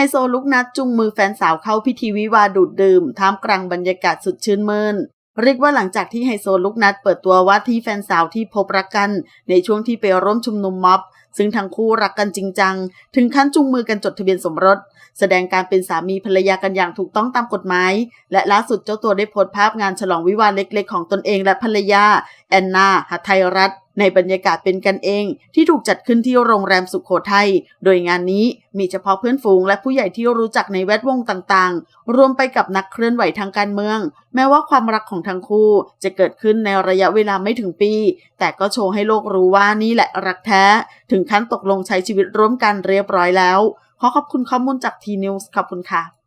ไฮโซลูกนัดจุงมือแฟนสาวเข้าพิธีวิวาดูดดื่มท่ามกลางบรรยากาศสุดชื่นมื่นเรียกว่าหลังจากที่ไฮโซลูกนัดเปิดตัวว่าที่แฟนสาวที่พบรักกัน ในช่วงที่ไปร่วมชุมนุมม็อบ ซึ่งทั้งคู่รักกันจริงจัง ถึงขั้นจุงมือกันจดทะเบียนสมรส แสดงการเป็นสามีภรรยากันอย่างถูกต้องตามกฎหมาย และล่าสุดเจ้าตัวได้โพสต์ภาพงานฉลองวิวาห์เล็กๆ ของตนเองและภรรยา แอนนาหัทไทยรัตน์ ในบรรยากาศเป็นกันเองที่ถูกจัดขึ้นที่โรงแรมสุขโขทัย โดยงานนี้มีเฉพาะเพื่อนฝูงและผู้ใหญ่ที่รู้จักในแวดวงต่างๆ รวมไปกับนักเคลื่อนไหวทางการเมือง แม้ว่าความรักของทั้งคู่จะเกิดขึ้นในระยะเวลาไม่ถึงปี แต่ก็โชว์ให้โลกรู้ว่านี่แหละรักแท้ ถึงขั้นตกลงใช้ชีวิตร่วมกันเรียบร้อยแล้ว ขอขอบคุณข้อมูลจากทีนิวส์ขอบคุณค่ะ